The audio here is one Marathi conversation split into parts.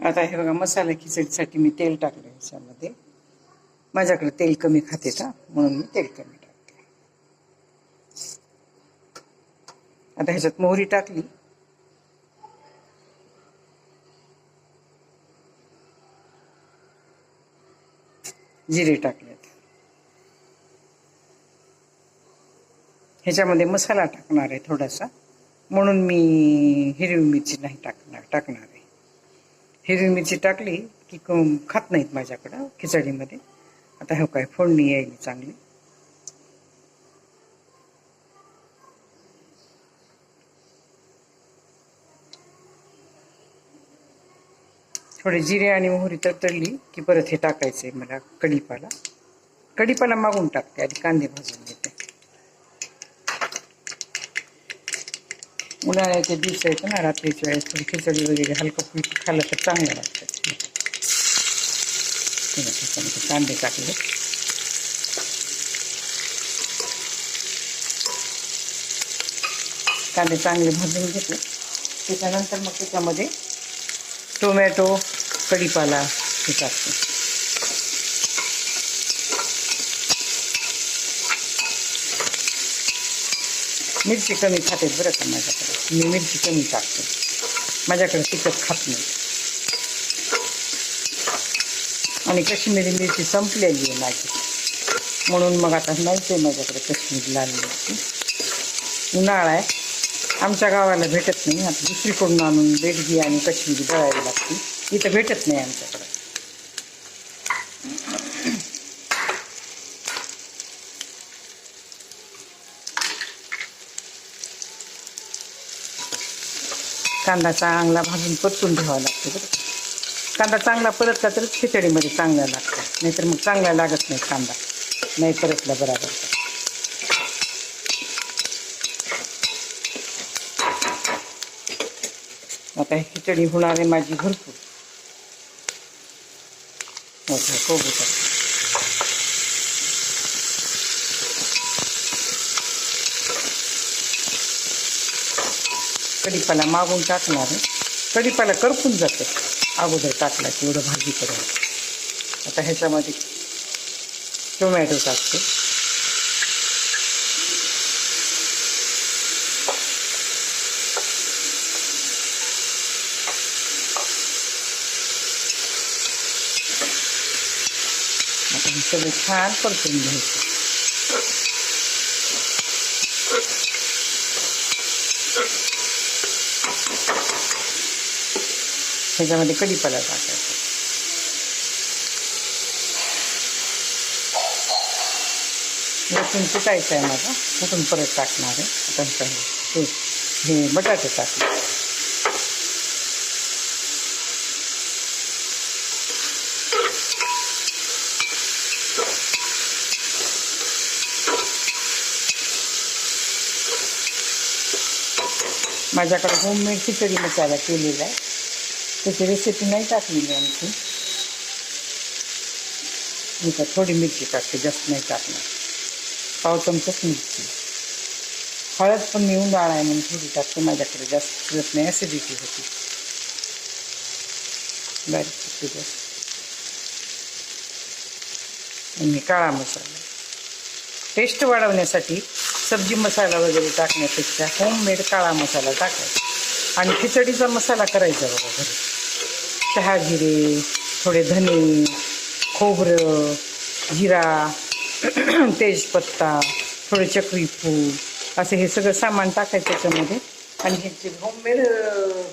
आता हे बघा मसाला खिचडीसाठी मी तेल टाकलं याच्यामध्ये. माझ्याकडे तेल कमी खाते का? म्हणून मी तेल कमी टाकते. आता ह्याच्यात मोहरी टाकली. जिरे टाकलेत ह्याच्यामध्ये मसाला टाकणार आहे थोडासा. म्हणून मी हिरवी मिरची नाही टाकणार टाकणार आहे. हिरवी मिरची टाकली की खात नाहीत माझ्याकडं खिचडीमध्ये. आता हे काय फोडणी यायली चांगली. थोडे जिरे आणि मोहरी तडतडली की परत हे टाकायचे मला कढीपाला. कढीपाला मागून टाकते आधी कांदे भाजून घेते. उन्हाळ्याचे दिवस आहेत ना रात्रीच्या वेळेस थोडी खिचडी वगैरे हलकं फुलकं खाल्लं तर चांगलं त्याच्यामध्ये कांदे टाकले कांदे चांगले भाजून घेतले त्याच्यानंतर मग त्याच्यामध्ये टोमॅटो कढीपाला हे। टाकते मिरची कमी खाते बरं का माझ्याकडे? मी मिरची कमी टाकते. माझ्याकडे तिखट खात नाही. आणि कश्मीरी मिरची संपलेली आहे माझी. म्हणून मग आता नाहीच आहे माझ्याकडे कश्मीरी लाल मिरची. उन्हाळा आहे. आमच्या गावाला भेटत नाही. आता दुसरीकडून आणून बेडगी आणि कश्मीरी दळावी लागते. इथं भेटत नाही आमच्याकडे. कांदा चांगला भाजून परतून ठेवावा लागतो बरं कांदा चांगला परतला तर खिचडीमध्ये चांगला लागतो. नाहीतर मग चांगला लागत नाही कांदा. नाही परतला बराबर. आता ही खिचडी होणार आहे माझी भरपूर. मोठा कोबूचा कढीपाला मागून टाकणार आहे. कढीपाला करपून जाते. अगोदर टाकला की एवढं भाजी करून. आता ह्याच्यामध्ये टोमॅटो टाकते. आता हे सगळं छान परतून घ्यायचं. ह्याच्यामध्ये कढीपाला टाकायचा लसूण कुटायचं आहे माझा. कुठून परत टाकणार आहे. आपण हे हे बटाटे टाकणार माझ्याकडे होममेड खिचडी मसाला केलेला आहे. त्याची रेसिपी नाही टाकली मी आणखी. मी का थोडी मिरची टाकते जास्त नाही टाकणार. पाव चमचाच मिरची. हळद पण मी उन्हाळा आहे म्हणून थोडी टाकते माझ्याकडे जास्त करत नाही ॲसिडिटी होती. बारीक मी आणि काळा मसाला. टेस्ट वाढवण्यासाठी सब्जी मसाला वगैरे टाकण्यापेक्षा होममेड काळा मसाला टाकायचा. आणि खिचडीचा मसाला करायचा बाबा घरी. चहा जिरे थोडे धने खोबरं जिरा तेजपत्ता थोडे चक्री असं हे सगळं सामान टाकायचं त्याच्यामध्ये. आणि ह्याची होममेड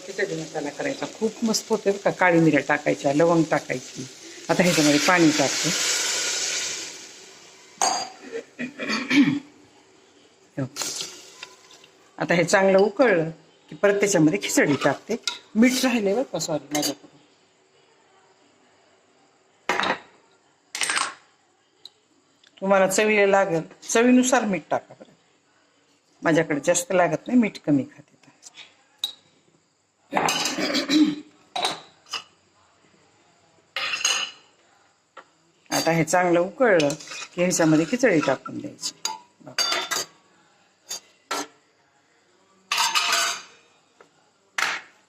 खिचडी मसाला करायचा खूप मस्त होते का. काळी मिऱ्या टाकायच्या लवंग टाकायची. आता ह्याच्यामध्ये पाणी टाकते. आता हे चांगलं उकळलं की परत त्याच्यामध्ये खिचडी टाकते. मीठ राहिले बरं का सॉरी माझ्याकडून तुम्हाला चवीला लागेल. चवीनुसार मीठ टाका बरं. माझ्याकडे जास्त लागत नाही मीठ कमी खाते आता हे चांगलं उकळलं की ह्याच्यामध्ये खिचडी टाकून द्यायची.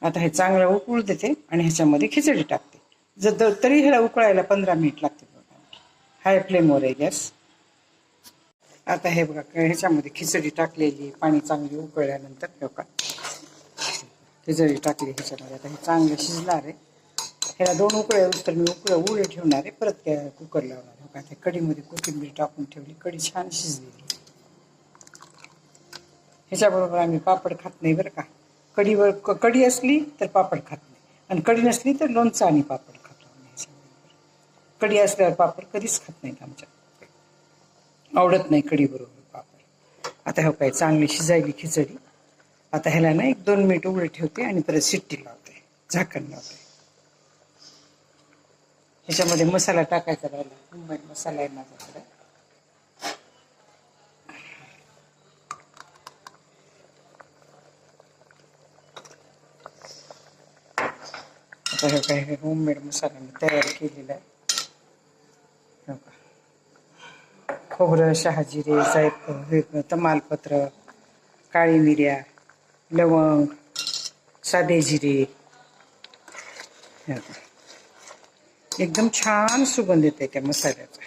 आता हे चांगलं उकळू देते आणि ह्याच्यामध्ये खिचडी टाकते. जर तरी ह्याला उकळायला पंधरा मिनिट लागते हाय फ्लेमवर आहे गॅस. आता हे बघा ह्याच्यामध्ये खिचडी टाकलेली पाणी चांगली उकळल्यानंतर हे बघा खिचडी टाकली ह्याच्यामध्ये. आता हे चांगलं शिजणार आहे. ह्याला दोन उकळे तर मी उकळे उळे ठेवणार आहे. परत त्या कुकर लावणार आहे. बघा त्या कढीमध्ये कोथिंबीर टाकून ठेवली. कढी छान शिजलेली. ह्याच्याबरोबर आम्ही पापड खात नाही बरं का. कढीवर क- कढी असली तर पापड खात नाही. आणि कढी नसली तर लोणचं आणि पापड खातो आम्ही ह्याच्याबरोबर. कढी असल्यावर पापड कधीच खात नाहीत आमच्या आवडत नाही कढी बरोबर पापड. आता हे काय चांगली शिजायली खिचडी. आता ह्याला ना एक दोन मिनिट उघडे ठेवते आणि परत शिट्टी लावते. झाकण लावते. ह्याच्यामध्ये मसाला टाकायचा राहिला. मुंबईत मसाला आहे माझ्याकडे. आता हे काय होममेड मसाला मी तयार केलेला आहे हो का. खोबरं शहाजिरे जायफळ तमालपत्र काळी मिऱ्या लवंग साधे जिरे. हे एकदम छान सुगंध येते त्या मसाल्याचा.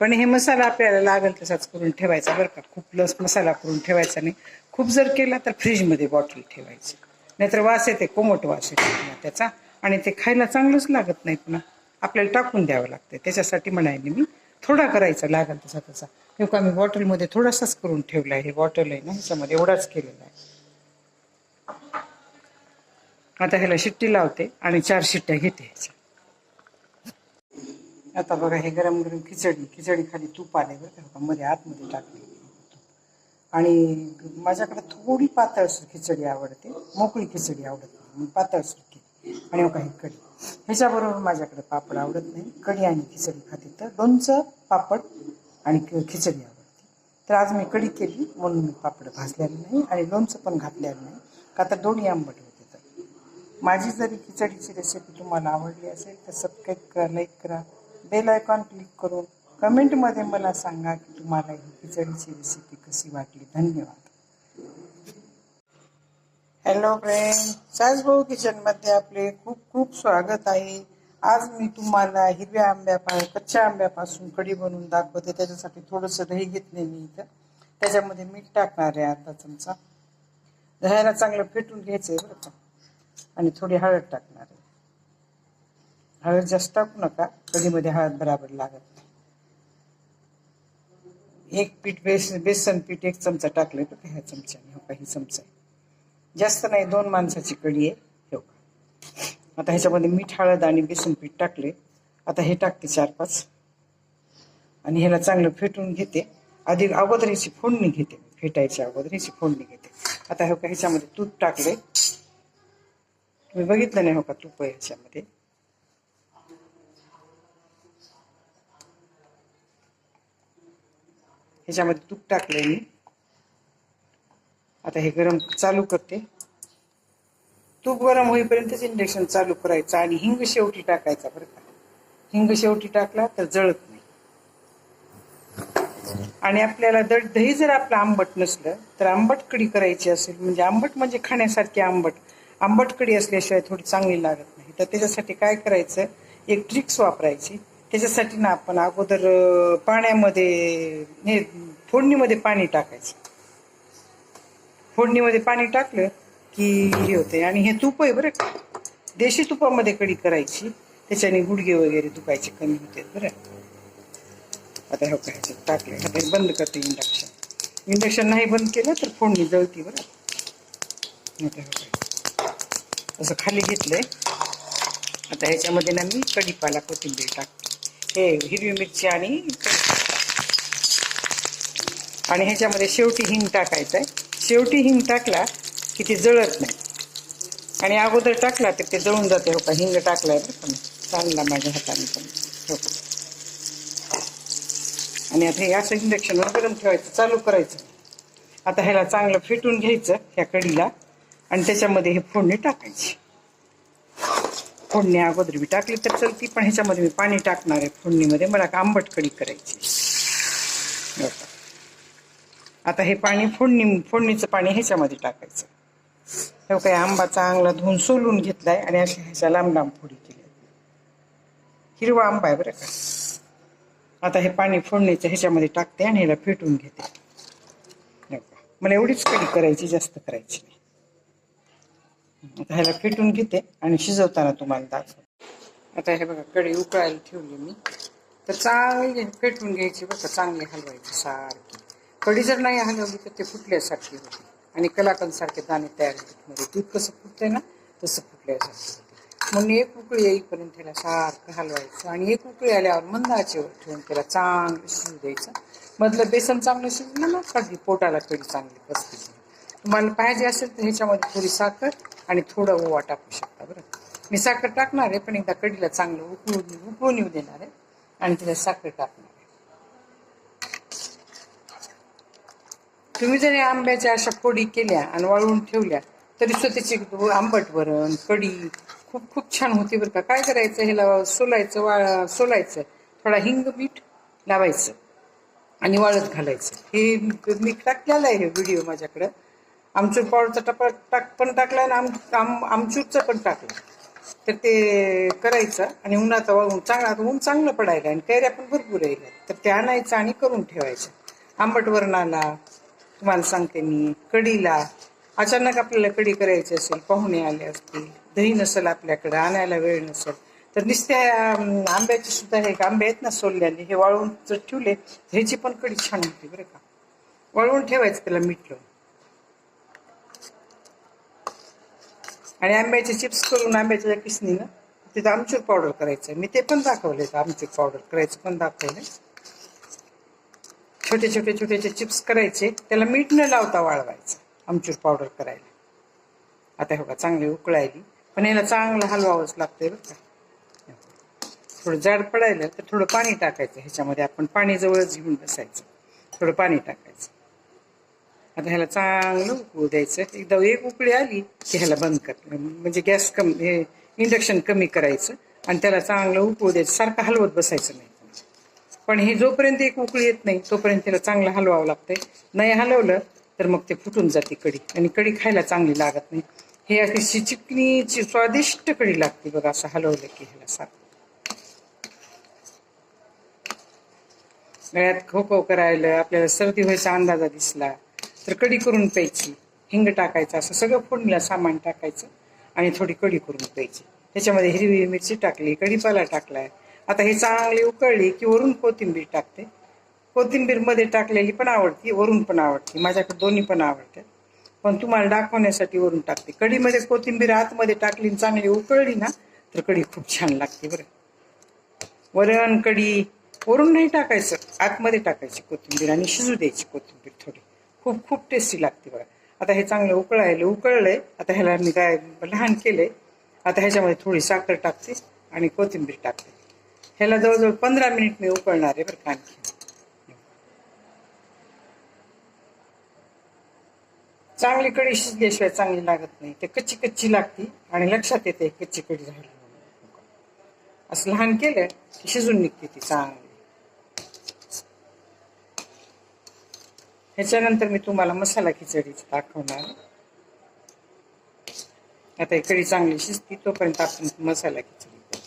पण हे मसाला आपल्याला लागेल तसाच करून ठेवायचा बरं का. खूप लस मसाला करून ठेवायचा नाही. खूप जर केला तर फ्रीजमध्ये बॉटल ठेवायची. नाहीतर वास येते कोमट वास येते त्याचा. आणि ते खायला चांगलंच लागत नाही पुन्हा. आपल्याला टाकून द्यावं लागतं. त्याच्यासाठी म्हणायला मी थोडा करायचा लागेल तसा तसा. किंवा मी बॉटलमध्ये थोडासाच करून ठेवला आहे. हे बॉटल आहे ना ह्याच्यामध्ये एवढाच केलेला आहे. आता ह्याला शिट्टी लावते आणि चार शिट्ट्या घेते ह्याच्या. आता बघा हे गरम गरम खिचडी खिचडी खाली तूप आले बरं का मध्ये आतमध्ये टाकले आणि माझ्याकडे थोडी पातळसर खिचडी आवडते मोकळी खिचडी आवडत नाही मग पातळसर केली आणि काही कढी. ह्याच्याबरोबर माझ्याकडे पापड आवडत नाही. कढी आणि खिचडी खाते तर लोणचं पापड आणि खिचडी आवडते. तर आज मी कढी केली म्हणून मी पापड भाजलेलं नाही आणि लोणचं पण घातलेलं नाही. का तर दोन्ही आंबट होते तर. माझी जरी खिचडीची रेसिपी तुम्हाला आवडली असेल तर सबस्क्राईब करा लाईक करा. बेल आयकॉन क्लिक करून कमेंटमध्ये मला सांगा की तुम्हाला ही खिचडीची रेसिपी कशी वाटली. धन्यवाद. हॅलो फ्रेंड सासभाऊ किचनमध्ये आपले खूप खूप स्वागत आहे. आज मी तुम्हाला हिरव्या आंब्या कच्च्या आंब्यापासून कढी बनवून दाखवते. त्याच्यासाठी थोडंसं दही घेतले मी इथं. त्याच्यामध्ये मीठ टाकणार आहे आता चमचा. दह्याला चांगलं फेटून घ्यायचं आहे बरं का. आणि थोडी हळद टाकणार आहे. हळद जास्त टाकू नका. कढीमध्ये हळद बराबर लागत नाही. एक पीठ बेस बेसन पीठ एक चमचा टाकलंय तर ह्या चमच्याने. हो काही चमचा आहे जास्त नाही दोन माणसाची कढी आहे. हो का आता ह्याच्यामध्ये मीठ हळद आणि बेसन पीठ टाकले. आता हे टाकते चार पाच. आणि ह्याला चांगलं फेटून घेते. आधी अगोदर ह्याची फोडणी घेते. फेटायच्या अगोदर ह्याची फोडणी घेते. आता हो का ह्याच्यामध्ये तूप टाकले. तुम्ही बघितलं नाही हो का तूप आहे ह्याच्यामध्ये? ह्याच्यामध्ये तूप टाकले मी. आता हे गरम चालू करते. तूप गरम होईपर्यंतच इंडक्शन चालू करायचं आणि हिंग शेवटी टाकायचा बरं का. हिंग शेवटी टाकला तर जळत नाही. आणि आपल्याला दड दही जर आपलं आंबट नसलं तर आंबट कढी करायची असेल म्हणजे आंबट म्हणजे खाण्यासारखी आंबट. आंबट कढी असल्याशिवाय थोडी चांगली लागत नाही. तर त्याच्यासाठी काय करायचं? एक ट्रिक्स वापरायची. त्याच्यासाठी ना आपण अगोदर पाण्यामध्ये हे फोडणीमध्ये पाणी टाकायचं. फोडणीमध्ये पाणी टाकलं की हे होते आणि हे तूप आहे बरं का. देशी तुपामध्ये कढी करायची. त्याच्याने गुडघे वगैरे दुखायचे कमी होते बरं. आता हे काय ह्याच्यात टाकले आता बंद करते इंडक्शन इंडक्शन नाही बंद केलं तर फोडणी जळती बरं. आता हो असं खाली घेतलंय. आता ह्याच्यामध्ये ना मी कढीपाला कोथिंबीर टाकते. हे हिरवी मिरची आणि आणि ह्याच्यामध्ये शेवटी हिंग टाकायचं आहे शेवटी हिंग टाकला की ते जळत नाही. आणि अगोदर टाकला तर ते जळून जाते हो का? हिंग टाकलाय बरं पण चालला चांगला माझ्या हाताने पण. हो का. आणि आता हे असं इंडक्शनवर गरम ठेवायचं चालू करायचं. आता ह्याला चांगलं फेटून घ्यायचं ह्या कढीला आणि त्याच्यामध्ये हे फोडणी टाकायची. फोडणी अगोदर मी टाकली तर चलती पण ह्याच्यामध्ये मी पाणी टाकणार आहे फोडणीमध्ये. मला का आंबट कढी करायची हो का. आता हे पाणी फोडणी फोडणीचं पाणी ह्याच्यामध्ये टाकायचं. हे काही आंबा चांगला धुवून सोलून घेतलाय आणि अशा ह्याच्या लांब लांब फोडी केल्या. हिरवा आंबा आहे बरं का. आता हे पाणी फोडणीचं ह्याच्यामध्ये टाकते आणि ह्याला फेटून घेते. मला एवढीच कढी करायची जास्त करायची नाही. आता ह्याला फेटून घेते आणि शिजवताना तुम्हाला दाखव आता हे बघा कढी उकळायला ठेवली मी. तर चांगली फेटून घ्यायची बघा चांगली हलवायची सारखी. कढी जर नाही हलवली तर ते फुटल्यासारखी होते. आणि कलाकंदसारखे दाणे तयार होतात. मध्ये दूध कसं फुटतंय ना तसं फुटल्यासारखं होते. म्हणून एक उकळी येईपर्यंत त्याला सारखं हलवायचं. आणि एक उकळी आल्यावर मंद आचेवर ठेवून त्याला चांगलं शिजू द्यायचं. मधलं बेसन चांगलं शिजलं ना कढी पोटाला कढी चांगली बसते. तुम्हाला पाहिजे असेल तर ह्याच्यामध्ये थोडी साखर आणि थोडं ओवा टाकू शकता बरं. मी साखर टाकणार आहे पण एकदा कढीला चांगलं उकळून उकळून येऊ देणार आहे. आणि तिला साखर टाकणार तुम्ही जरी आंब्याच्या अशा फोडी केल्या आणि वाळवून ठेवल्या तरी स्वतःची आंबट वरण कढी खूप खूप छान होती बरं का. काय करायचं? ह्याला सोलायचं वाळ सोलायचं. थोडा हिंग मीठ लावायचं आणि वाळत घालायचं. हे मी टाकलेलं आहे हे व्हिडिओ माझ्याकडं. आमचूर पावडरचा टपा टाक पण टाकला आणि आम आम आमचूरचं पण टाकलं. तर ते करायचं आणि उन्हात वाळून चांगला आता ऊन चांगलं पडायला आणि कैऱ्या पण भरपूर यायला तर ते आणायचं आणि करून ठेवायचं. आंबट वरणाला तुम्हाला सांगते मी. कढीला अचानक आपल्याला कढी करायची असेल पाहुणे आले असतील दही नसेल आपल्याकडे आणायला वेळ नसेल. तर नुसत्या आंब्याचे सुद्धा हे आंबे आहेत ना सोलल्याने हे वाळवून जर ठेवले ह्याची पण कढी छान होती बरं का. वाळवून ठेवायचं त्याला मीठ. लावून आणि आंब्याचे चिप्स करून आंब्याच्या किसनीनं तिथं आमचूर पावडर करायचं. मी ते पण दाखवले आमचूर पावडर करायचं पण दाखवले छोटे छोटे छोटे चिप्स करायचे त्याला मीठ न लावता वाळवायचं आमचूर पावडर करायला. आता हे बघा चांगली उकळायली. पण याला चांगलं हलवावंच लागतंय बरं का. थोडं जाड पडायला तर थोडं पाणी टाकायचं. ह्याच्यामध्ये आपण पाणी जवळच घेऊन बसायचं. थोडं पाणी टाकायचं. आता ह्याला चांगलं उकळू द्यायचं. एकदा एक उकळी आली की ह्याला बंद कर म्हणजे गॅस कमी हे इंडक्शन कमी करायचं आणि त्याला चांगलं उकळू द्यायचं. सारखं हलवत बसायचं नाही. पण हे जोपर्यंत एक उकळी येत नाही तोपर्यंत त्याला चांगलं हलवावं लागतंय. नाही हलवलं तर मग ते फुटून जाते कढी. आणि कढी खायला चांगली लागत नाही. हे अतिशय चिकणीची स्वादिष्ट कढी लागते बघा असं हलवलं की ह्याला सारखं. गळ्यात खोखो करायला आपल्याला सर्दी व्हायचा अंदाजा दिसला तर कढी करून प्यायची. हिंग टाकायचं असं सगळं फोडणीला सामान टाकायचं आणि थोडी कढी करून प्यायची. त्याच्यामध्ये हिरवी मिरची टाकली कढीपाला टाकलाय आता ही चांगली उकळली की वरून कोथिंबीर टाकते. कोथिंबीरमध्ये टाकलेली पण आवडती वरून पण आवडते. माझ्याकडे दोन्ही पण आवडतात पण तुम्हाला दाखवण्यासाठी वरून टाकते. कढीमध्ये कोथिंबीर आतमध्ये टाकली आणि चांगली उकळली ना तर कढी खूप छान लागते बरं. वरण कढी वरून नाही टाकायचं. आतमध्ये टाकायची कोथिंबीर आणि शिजू द्यायची कोथिंबीर थोडी. खूप खूप टेस्टी लागते बघा आता हे चांगलं उकळायला उकळलंय. आता ह्याला मी काय लहान केलंय. आता ह्याच्यामध्ये थोडी साखर टाकते आणि कोथिंबीर टाकते. ह्याला जवळजवळ पंधरा मिनिट मी उकळणार आहे बरं का आणखी. चांगली कढी शिजल्याशिवाय चांगली लागत नाही. ते कच्ची कच्ची लागती आणि लक्षात येते कच्ची कढी झाली असं लहान केलं की शिजून निघते ती चांगली. ह्याच्यानंतर मी तुम्हाला मसाला खिचडी दाखवणार. आता ही कढी चांगली शिजती तोपर्यंत आपण मसाला खिचडी करू.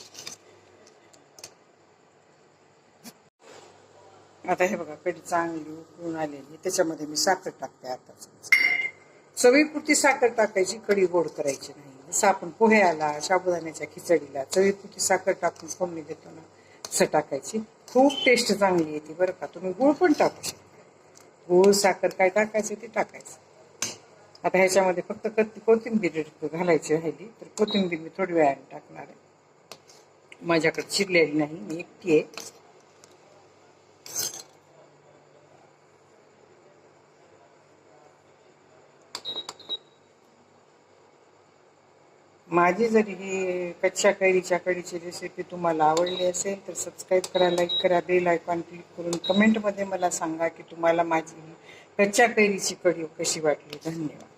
आता हे बघा कढी चांगली उकळून आलेली त्याच्यामध्ये मी साखर टाकते आता. चवीपुरती साखर टाकायची कढी गोड करायची नाही. जसं आपण पोह्याला साबुदाण्याच्या खिचडीला चवीपुरती साखर टाकून फोडणी देतो ना तसं टाकायची. खूप टेस्ट चांगली येते बरं का. तुम्ही गुळ पण टाकू शकता. गूळ साखर काय टाकायचं ते टाकायचं. आता ह्याच्यामध्ये फक्त कत कोथिंबीर घालायची राहिली तर कोथिंबीर मी थोडी वेळाने टाकणार आहे. माझ्याकडे चिरलेली नाही मी एकटी आहे. माझी जर ही कच्च्या कैरीच्या कढीची रेसिपी तुम्हाला आवडली असेल तर सबस्क्राईब करा लाईक करा बेल आयकॉन क्लिक करून कमेंटमध्ये मला सांगा की तुम्हाला माझी ही कच्च्या कैरीची कढी कशी वाटली. धन्यवाद.